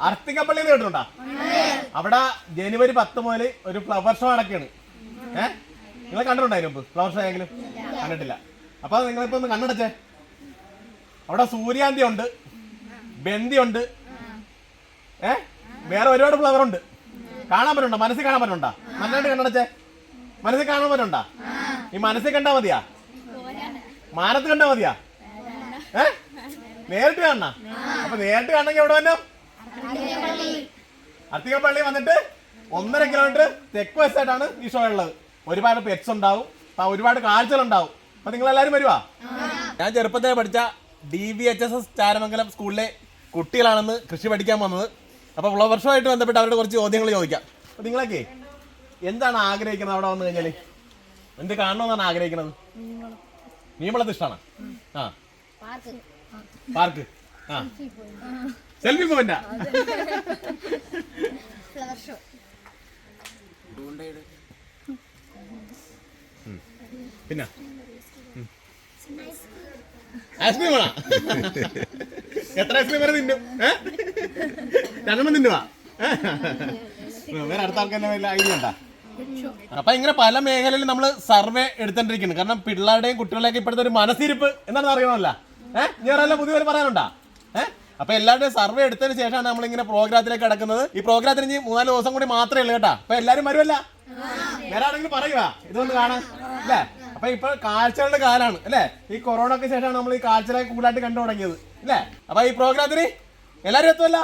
അർത്തികപ്പള്ളി കേട്ടിട്ടുണ്ടാ? അവിടെ ജനുവരി പത്ത് മുതൽ ഒരു ഫ്ലവർ ഷോ നടക്കുകയാണ് ഏഹ് നിങ്ങൾ കണ്ടിട്ടുണ്ടായിരുന്നു ഫ്ലവർ ഷോ ആയെങ്കിലും? കണ്ടിട്ടില്ല. അപ്പൊ നിങ്ങളിപ്പോ ഒന്ന് കണ്ണടച്ചേ. അവിടെ സൂര്യാന്തി ഉണ്ട് ബന്തി ഉണ്ട്. ഏ? വേറെ ഒരുപാട് ഫ്ലവർ ഉണ്ട്. കാണാൻ പറ്റുണ്ടോ മനസ്സിൽ കാണാൻ പറ്റുണ്ടോ നന്നായിട്ട് കണ്ടടച്ചേ മനസ്സിൽ കാണാൻ പറ്റുണ്ടോ ഈ മനസ്സിൽ കണ്ടാ മതിയാ? മാനത്ത് കണ്ടാ മതിയാ? ഏ? നേരിട്ട് കാണണ? അപ്പൊ നേരിട്ട് കാണണമെങ്കിൽ എവിടെ വന്നോ? അത്തികപ്പള്ളി വന്നിട്ട് ഒന്നര കിലോമീറ്റർ തെക്ക് വശത്തായിട്ടാണ് ഈ ഷോ ഉള്ളത്. ഒരുപാട് പെറ്റ്സ് ഉണ്ടാവും. ഒരുപാട് കാഴ്ചകൾ ഉണ്ടാവും. അപ്പൊ നിങ്ങൾ എല്ലാവരും വരുവാ? ഞാൻ ചെറുപ്പത്തിൽ പഠിച്ച D V H S S Charamangalam സ്കൂളിലെ കുട്ടികളാണെന്ന് കൃഷി പഠിക്കാൻ വന്നത്. അപ്പൊ ഉള്ള വർഷമായിട്ട് ബന്ധപ്പെട്ട് അവരുടെ കുറച്ച് ചോദ്യങ്ങൾ ചോദിക്കാം. അപ്പൊ നിങ്ങളൊക്കെ എന്താണ് ആഗ്രഹിക്കുന്നത് അവിടെ വന്നു കഴിഞ്ഞാൽ? എന്ത് കാണണമെന്നാണ് ആഗ്രഹിക്കുന്നത്? മീൻവളത്ത് ഇഷ്ടമാണ് ആ. പാർക്ക്. സെൽഫി ഷോ പിന്നെ? ഐസ്ക്രീം വേണോ? എത്ര ഐസ്ക്രീം വരെ തിന്നും? ഏ? രണ്ടെണ്ണം തിന്നുവാ? വേറെ അടുത്ത ആൾക്കാർ വല്ല ഐഡിയ ഉണ്ടാ? അപ്പൊ ഇങ്ങനെ പല മേഖലയിൽ നമ്മൾ സർവേ എടുത്തോണ്ടിരിക്കുന്നു. കാരണം പിള്ളേരുടെയും കുട്ടികളുടെയൊക്കെ ഇപ്പോഴത്തെ ഒരു മനസ്സിരിപ്പ് എന്താണെന്ന് അറിയണമല്ല? ഏഹ് ഞാൻ പുതിയ പറയാനുണ്ടാ? അപ്പൊ എല്ലാവരുടെയും സർവേ എടുത്തതിന് ശേഷമാണ് നമ്മൾ ഇങ്ങനെ പ്രോഗ്രാമത്തിലേക്ക് കിടക്കുന്നത്. ഈ പ്രോഗ്രാമത്തിന് ഇനി മൂന്നാൽ ദിവസം കൂടി മാത്രമേ ഉള്ളൂ കേട്ടാ. അപ്പൊ എല്ലാരും വരുമല്ല വരാണെങ്കിൽ പറയുക ഇതൊന്ന് കാണാൻ അല്ലേ? അപ്പൊ ഇപ്പൊ കാഴ്ചകളുടെ കാലാണ്. അല്ലേ? ഈ കൊറോണക്ക് ശേഷമാണ് നമ്മൾ ഈ കാഴ്ചകളെ കൂടുതലായിട്ട് കണ്ടു തുടങ്ങിയത്. അല്ലേ? അപ്പൊ ഈ പ്രോഗ്രാമത്തിന് എല്ലാരും എത്തുമല്ല